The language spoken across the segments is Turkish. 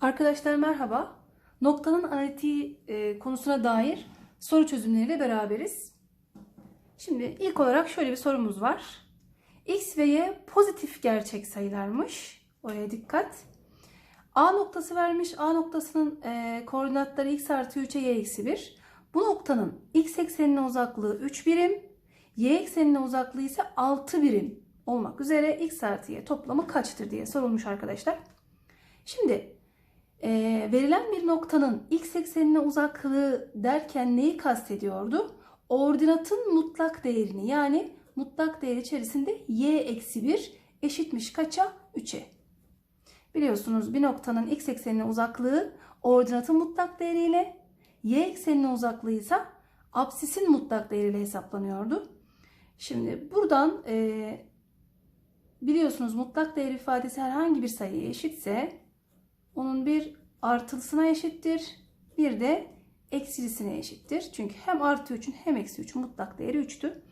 Arkadaşlar merhaba. Noktanın analitiği e, konusuna dair soru çözümleriyle beraberiz. Şimdi ilk olarak şöyle bir sorumuz var. X ve Y pozitif gerçek sayılarmış. Oraya dikkat. A noktası vermiş. A noktasının e, koordinatları x artı 3'e y eksi 1. Bu noktanın x eksenine uzaklığı 3 birim. Y eksenine uzaklığı ise 6 birim olmak üzere x artı y toplamı kaçtır diye sorulmuş arkadaşlar. Şimdi e, verilen bir noktanın x eksenine uzaklığı derken neyi kastediyordu? Ordinatın mutlak değerini yani mutlak değer içerisinde y eksi 1 eşitmiş kaça? 3'e. Biliyorsunuz bir noktanın x eksenine uzaklığı ordinatın mutlak değeriyle y eksenine uzaklığı ise absisin mutlak değeriyle hesaplanıyordu. Şimdi buradan e, biliyorsunuz mutlak değer ifadesi herhangi bir sayıya eşitse onun bir artılısına eşittir. Bir de eksilisine eşittir. Çünkü hem artı 3'ün hem eksi 3'ün mutlak değeri 3'tü.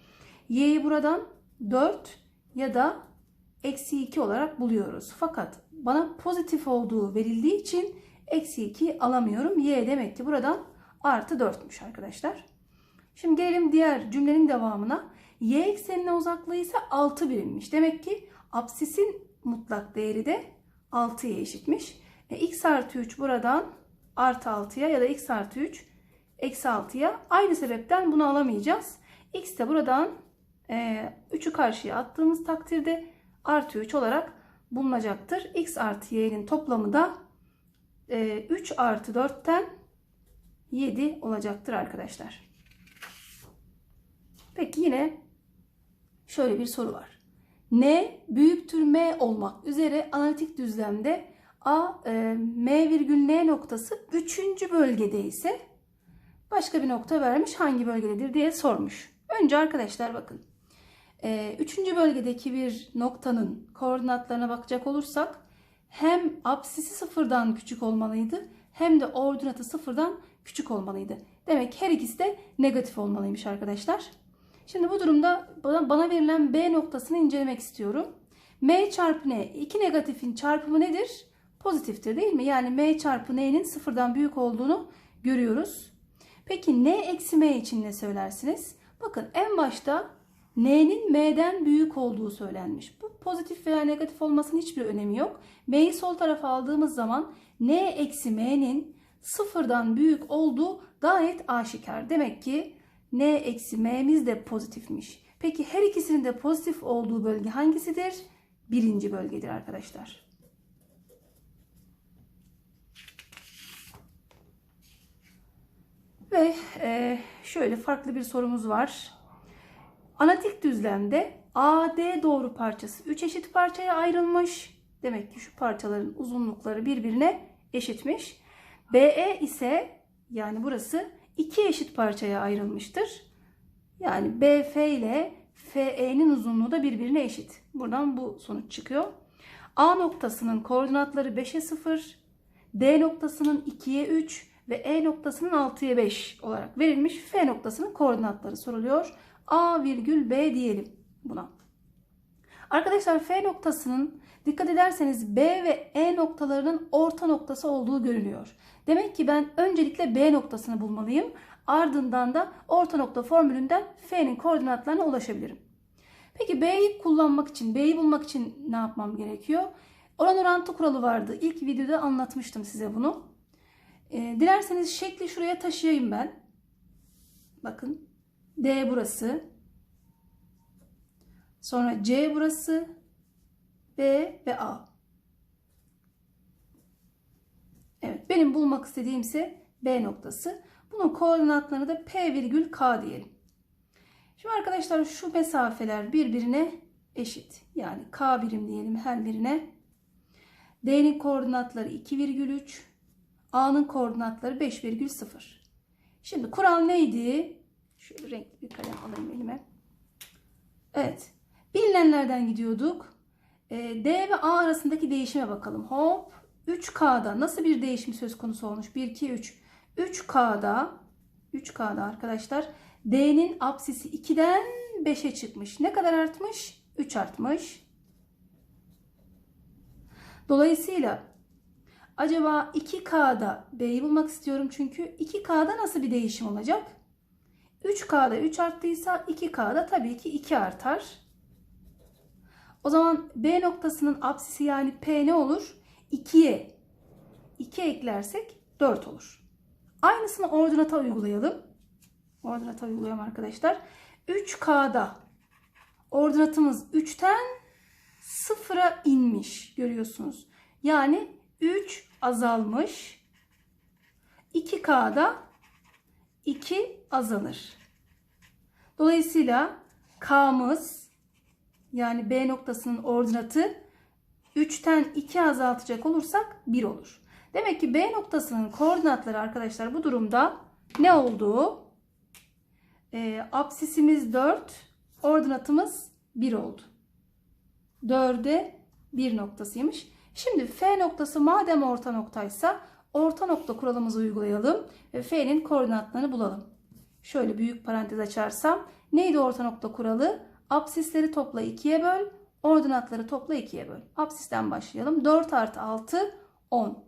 Y'yi buradan 4 ya da eksi 2 olarak buluyoruz. Fakat bana pozitif olduğu verildiği için eksi 2 alamıyorum. Y demek ki buradan artı 4'müş arkadaşlar. Şimdi gelelim diğer cümlenin devamına. Y eksenine uzaklığı ise 6 birimmiş. Demek ki absisin mutlak değeri de 6'ya eşitmiş. E, x artı 3 buradan artı 6'ya ya da x artı 3 eksi 6'ya. Aynı sebepten bunu alamayacağız. x de buradan e, 3'ü karşıya attığımız takdirde artı 3 olarak bulunacaktır. x artı y'nin toplamı da e, 3 artı 4'ten 7 olacaktır arkadaşlar. Peki yine şöyle bir soru var. N büyüktür M olmak üzere analitik düzlemde A, e, M virgül N noktası 3. bölgede ise başka bir nokta vermiş hangi bölgededir diye sormuş. Önce arkadaşlar bakın. E, üçüncü bölgedeki bir noktanın koordinatlarına bakacak olursak hem apsisi sıfırdan küçük olmalıydı hem de ordinatı sıfırdan küçük olmalıydı. Demek her ikisi de negatif olmalıymış arkadaşlar. Şimdi bu durumda bana verilen B noktasını incelemek istiyorum. M çarpı N iki negatifin çarpımı nedir? Pozitiftir değil mi? Yani M çarpı N'nin sıfırdan büyük olduğunu görüyoruz. Peki N eksi M için ne söylersiniz? Bakın en başta N'nin M'den büyük olduğu söylenmiş. Bu pozitif veya negatif olmasının hiçbir önemi yok. M'yi sol tarafa aldığımız zaman N eksi M'nin sıfırdan büyük olduğu gayet aşikar. Demek ki N eksi M'miz de pozitifmiş. Peki her ikisinin de pozitif olduğu bölge hangisidir? Birinci bölgedir arkadaşlar. Ve e, şöyle farklı bir sorumuz var. Analitik düzlemde AD doğru parçası 3 eşit parçaya ayrılmış. Demek ki şu parçaların uzunlukları birbirine eşitmiş. BE ise yani burası iki eşit parçaya ayrılmıştır. Yani BF ile FE'nin uzunluğu da birbirine eşit. Buradan bu sonuç çıkıyor. A noktasının koordinatları 5'e 0, D noktasının 2'ye 3 ve E noktasının 6'ya 5 olarak verilmiş. F noktasının koordinatları soruluyor. A virgül B diyelim buna. Arkadaşlar F noktasının dikkat ederseniz B ve E noktalarının orta noktası olduğu görülüyor. Demek ki ben öncelikle B noktasını bulmalıyım. Ardından da orta nokta formülünden F'nin koordinatlarına ulaşabilirim. Peki B'yi kullanmak için, B'yi bulmak için ne yapmam gerekiyor? Oran orantı kuralı vardı. İlk videoda anlatmıştım size bunu. E, dilerseniz şekli şuraya taşıyayım ben. Bakın. D burası. Sonra C burası. B ve A. Evet benim bulmak istediğim ise B noktası. Bunun koordinatlarını da P virgül K diyelim. Şimdi arkadaşlar şu mesafeler birbirine eşit. Yani K birim diyelim her birine. D'nin koordinatları 2,3. A'nın koordinatları 5,0. Şimdi kural neydi? Şöyle renkli bir kalem alayım elime. Evet. Bilinenlerden gidiyorduk. E, D ve A arasındaki değişime bakalım. Hop. 3K'da nasıl bir değişim söz konusu olmuş? 1, 2, 3. 3K'da 3K'da arkadaşlar D'nin apsisi 2'den 5'e çıkmış. Ne kadar artmış? 3 artmış. Dolayısıyla Acaba 2K'da B'yi bulmak istiyorum çünkü 2K'da nasıl bir değişim olacak? 3K'da 3 arttıysa 2K'da tabii ki 2 artar. O zaman B noktasının apsisi yani P ne olur? 2'ye 2 eklersek 4 olur. Aynısını ordinata uygulayalım. Ordinata uygulayalım arkadaşlar. 3K'da ordinatımız 3'ten 0'a inmiş görüyorsunuz. Yani 3 azalmış. 2K'da 2 azalır. Dolayısıyla K'mız yani B noktasının ordinatı 3'ten 2 azaltacak olursak 1 olur. Demek ki B noktasının koordinatları arkadaşlar bu durumda ne oldu? E, absisimiz 4, ordinatımız 1 oldu. 4'e 1 noktasıymış. Şimdi F noktası madem orta noktaysa orta nokta kuralımızı uygulayalım ve F'nin koordinatlarını bulalım. Şöyle büyük parantez açarsam neydi orta nokta kuralı? Absisleri topla 2'ye böl, ordinatları topla 2'ye böl. Absisten başlayalım. 4 artı 6 10.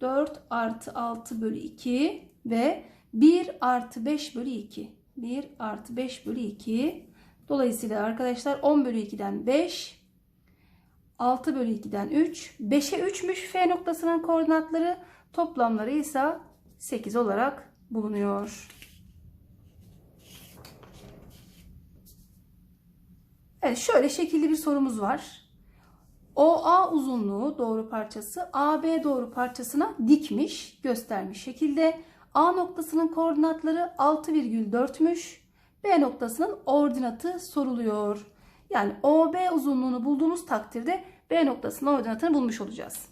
4 artı 6 bölü 2 ve 1 artı 5 bölü 2. 1 artı 5 bölü 2. Dolayısıyla arkadaşlar 10 bölü 2'den 5, 6 bölü 2'den 3. 5'e 3'müş F noktasının koordinatları. Toplamları ise 8 olarak bulunuyor. Evet şöyle şekilli bir sorumuz var. OA uzunluğu doğru parçası AB doğru parçasına dikmiş göstermiş şekilde. A noktasının koordinatları 6,4'müş. B noktasının ordinatı soruluyor. Yani OB uzunluğunu bulduğumuz takdirde B noktasının ordinatını bulmuş olacağız.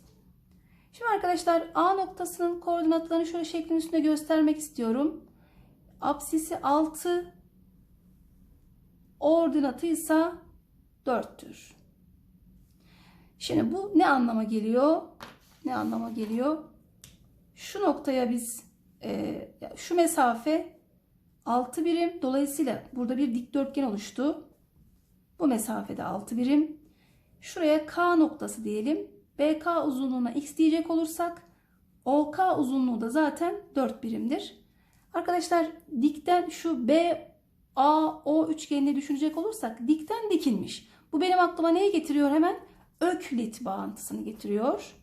Şimdi arkadaşlar A noktasının koordinatlarını şöyle şeklin üstünde göstermek istiyorum. Apsisi 6, ordinatı ise 4'tür. Şimdi bu ne anlama geliyor? Ne anlama geliyor? Şu noktaya biz e, şu mesafe 6 birim. Dolayısıyla burada bir dikdörtgen oluştu. Bu mesafede 6 birim. Şuraya K noktası diyelim. BK uzunluğuna x diyecek olursak OK uzunluğu da zaten 4 birimdir. Arkadaşlar dikten şu B A O üçgenini düşünecek olursak dikten dikilmiş. Bu benim aklıma neyi getiriyor hemen? Öklit bağıntısını getiriyor.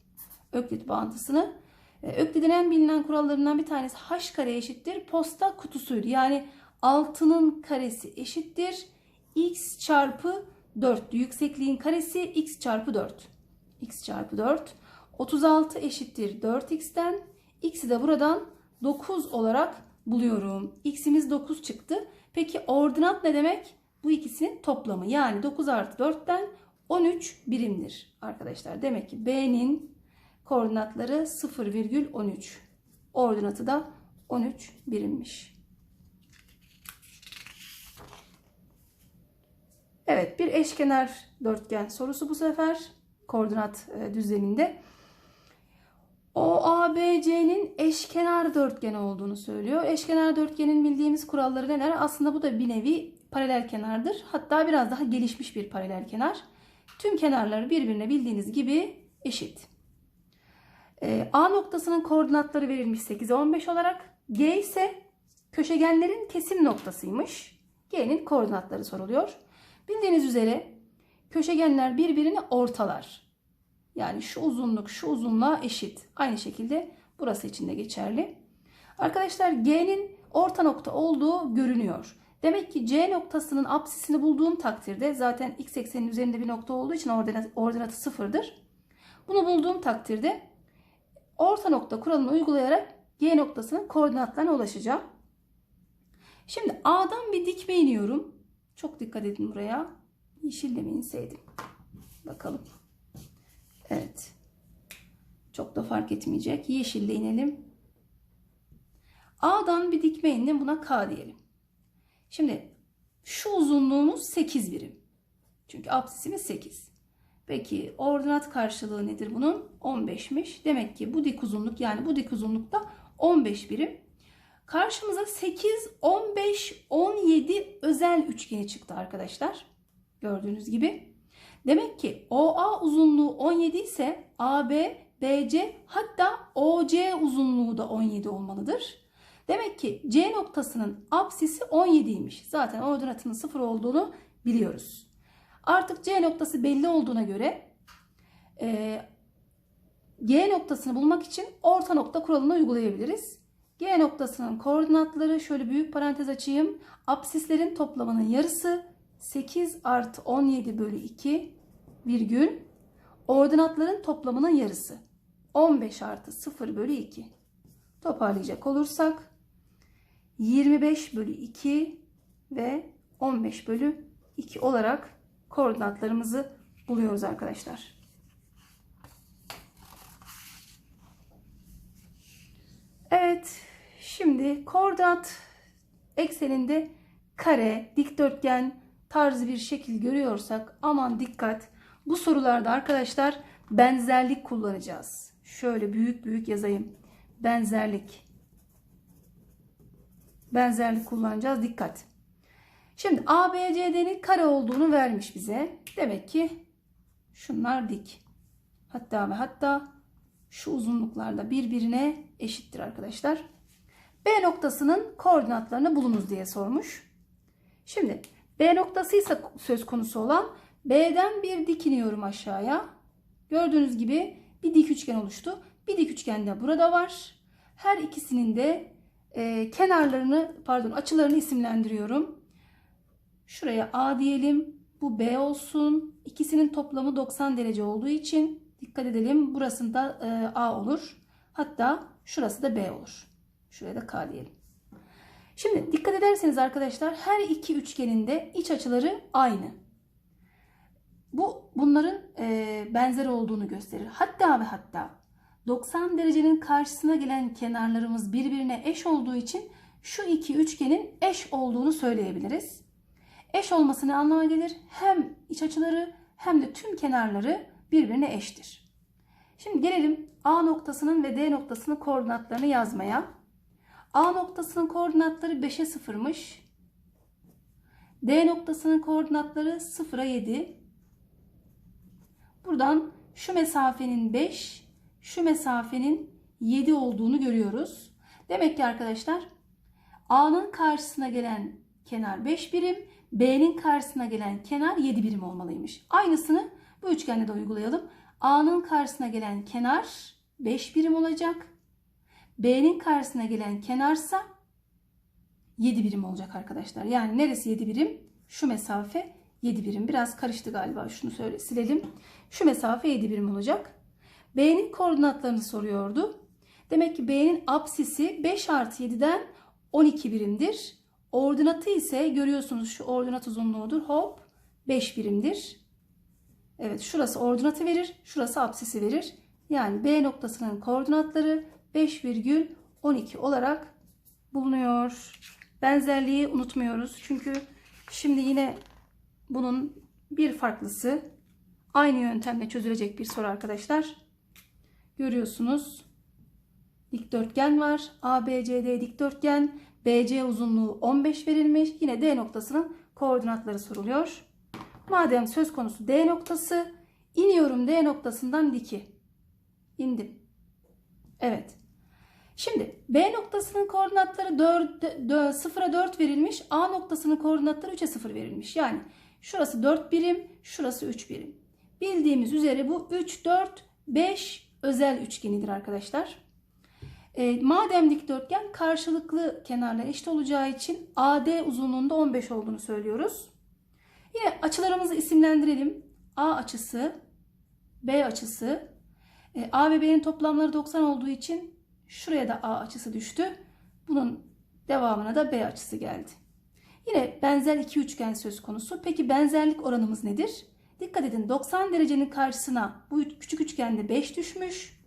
Öklit bağıntısını. Ee, Öklit'in en bilinen kurallarından bir tanesi h kare eşittir posta kutusuydu. Yani 6'nın karesi eşittir x çarpı 4. Yüksekliğin karesi x çarpı 4. x çarpı 4. 36 eşittir 4x'ten. x'i de buradan 9 olarak buluyorum. x'imiz 9 çıktı. Peki ordinat ne demek? Bu ikisinin toplamı. Yani 9 artı 4'ten 13 birimdir arkadaşlar. Demek ki B'nin koordinatları 0,13. Ordinatı da 13 birimmiş. Evet bir eşkenar dörtgen sorusu bu sefer koordinat e, düzleminde. OABC'nin eşkenar dörtgen olduğunu söylüyor. Eşkenar dörtgenin bildiğimiz kuralları neler? Aslında bu da bir nevi paralel kenardır. Hatta biraz daha gelişmiş bir paralel kenar. Tüm kenarları birbirine bildiğiniz gibi eşit. Ee, A noktasının koordinatları verilmiş 8'e 15 olarak. G ise köşegenlerin kesim noktasıymış. G'nin koordinatları soruluyor. Bildiğiniz üzere köşegenler birbirini ortalar. Yani şu uzunluk şu uzunluğa eşit. Aynı şekilde burası için de geçerli. Arkadaşlar G'nin orta nokta olduğu görünüyor. Demek ki C noktasının apsisini bulduğum takdirde zaten x eksenin üzerinde bir nokta olduğu için ordinat, ordinatı sıfırdır. Bunu bulduğum takdirde orta nokta kuralını uygulayarak G noktasının koordinatlarına ulaşacağım. Şimdi A'dan bir dikme iniyorum. Çok dikkat edin buraya. Yeşille mi inseydim? Bakalım. Evet. Çok da fark etmeyecek. Yeşille inelim. A'dan bir dikme indim. Buna K diyelim. Şimdi şu uzunluğumuz 8 birim. Çünkü absisimiz 8. Peki ordinat karşılığı nedir bunun? 15'miş. Demek ki bu dik uzunluk yani bu dik uzunlukta 15 birim. Karşımıza 8, 15, 17 özel üçgeni çıktı arkadaşlar. Gördüğünüz gibi. Demek ki OA uzunluğu 17 ise AB BC hatta OC uzunluğu da 17 olmalıdır. Demek ki C noktasının apsisi 17'ymiş. Zaten ordinatının 0 olduğunu biliyoruz. Artık C noktası belli olduğuna göre e, G noktasını bulmak için orta nokta kuralını uygulayabiliriz. G noktasının koordinatları şöyle büyük parantez açayım. Apsislerin toplamının yarısı 8 artı 17 bölü 2 virgül ordinatların toplamının yarısı 15 artı 0 bölü 2. Toparlayacak olursak 25 bölü 2 ve 15 bölü 2 olarak koordinatlarımızı buluyoruz arkadaşlar. Evet, şimdi koordinat ekseninde kare, dikdörtgen tarzı bir şekil görüyorsak aman dikkat. Bu sorularda arkadaşlar benzerlik kullanacağız. Şöyle büyük büyük yazayım. Benzerlik. Benzerlik kullanacağız. Dikkat. Şimdi ABCD'nin kare olduğunu vermiş bize. Demek ki şunlar dik. Hatta ve hatta şu uzunluklarda birbirine eşittir arkadaşlar. B noktasının koordinatlarını bulunuz diye sormuş. Şimdi B noktası ise söz konusu olan B'den bir dik iniyorum aşağıya. Gördüğünüz gibi bir dik üçgen oluştu. Bir dik üçgen de burada var. Her ikisinin de e, kenarlarını pardon açılarını isimlendiriyorum. Şuraya A diyelim. Bu B olsun. İkisinin toplamı 90 derece olduğu için dikkat edelim. Burasında e, A olur. Hatta şurası da B olur. Şuraya da K diyelim. Şimdi dikkat ederseniz arkadaşlar her iki üçgenin de iç açıları aynı. Bu bunların e, benzer olduğunu gösterir. Hatta ve hatta 90 derecenin karşısına gelen kenarlarımız birbirine eş olduğu için şu iki üçgenin eş olduğunu söyleyebiliriz. Eş olması ne anlama gelir? Hem iç açıları hem de tüm kenarları birbirine eştir. Şimdi gelelim A noktasının ve D noktasının koordinatlarını yazmaya. A noktasının koordinatları 5'e 0'mış. D noktasının koordinatları 0'a 7. Buradan şu mesafenin 5, şu mesafenin 7 olduğunu görüyoruz. Demek ki arkadaşlar A'nın karşısına gelen kenar 5 birim, B'nin karşısına gelen kenar 7 birim olmalıymış. Aynısını bu üçgende de uygulayalım. A'nın karşısına gelen kenar 5 birim olacak. B'nin karşısına gelen kenarsa 7 birim olacak arkadaşlar. Yani neresi 7 birim? Şu mesafe 7 birim. Biraz karıştı galiba. Şunu söyle silelim. Şu mesafe 7 birim olacak. B'nin koordinatlarını soruyordu. Demek ki B'nin apsisi 5 artı 7'den 12 birimdir. Ordinatı ise görüyorsunuz şu ordinat uzunluğudur. Hop 5 birimdir. Evet şurası ordinatı verir. Şurası apsisi verir. Yani B noktasının koordinatları 5,12 olarak bulunuyor. Benzerliği unutmuyoruz. Çünkü şimdi yine bunun bir farklısı aynı yöntemle çözülecek bir soru arkadaşlar. Görüyorsunuz. Dikdörtgen var. ABCD dikdörtgen. BC uzunluğu 15 verilmiş. Yine D noktasının koordinatları soruluyor. Madem söz konusu D noktası, iniyorum D noktasından diki. İndim. Evet. Şimdi B noktasının koordinatları 4, 4, 0'a 4 verilmiş. A noktasının koordinatları 3'e 0 verilmiş. Yani şurası 4 birim, şurası 3 birim. Bildiğimiz üzere bu 3, 4, 5 özel üçgenidir arkadaşlar. E, madem dikdörtgen karşılıklı kenarlar eşit olacağı için AD uzunluğunda 15 olduğunu söylüyoruz. Yine açılarımızı isimlendirelim. A açısı, B açısı. E, A ve B'nin toplamları 90 olduğu için şuraya da A açısı düştü. Bunun devamına da B açısı geldi. Yine benzer iki üçgen söz konusu. Peki benzerlik oranımız nedir? Dikkat edin 90 derecenin karşısına bu küçük üçgende 5 düşmüş.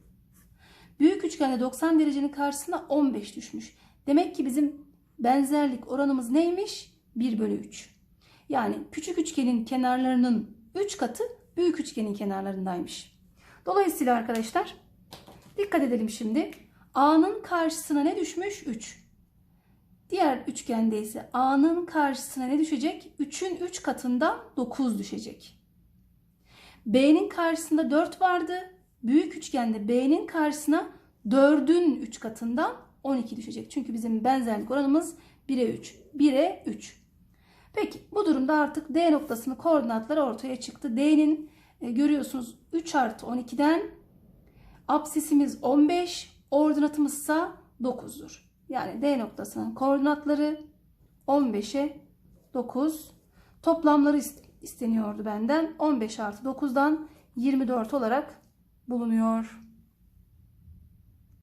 Büyük üçgende 90 derecenin karşısına 15 düşmüş. Demek ki bizim benzerlik oranımız neymiş? 1 bölü 3. Yani küçük üçgenin kenarlarının 3 katı büyük üçgenin kenarlarındaymış. Dolayısıyla arkadaşlar dikkat edelim şimdi. A'nın karşısına ne düşmüş? 3. Diğer üçgende ise A'nın karşısına ne düşecek? 3'ün 3 üç katından 9 düşecek. B'nin karşısında 4 vardı. büyük üçgende B'nin karşısına 4'ün 3 katından 12 düşecek. Çünkü bizim benzerlik oranımız 1'e 3. 1'e 3. Peki bu durumda artık D noktasının koordinatları ortaya çıktı. D'nin e, görüyorsunuz 3 artı 12'den absisimiz 15, ordinatımız ise 9'dur. Yani D noktasının koordinatları 15'e 9. Toplamları ist- isteniyordu benden. 15 artı 9'dan 24 olarak bulunuyor.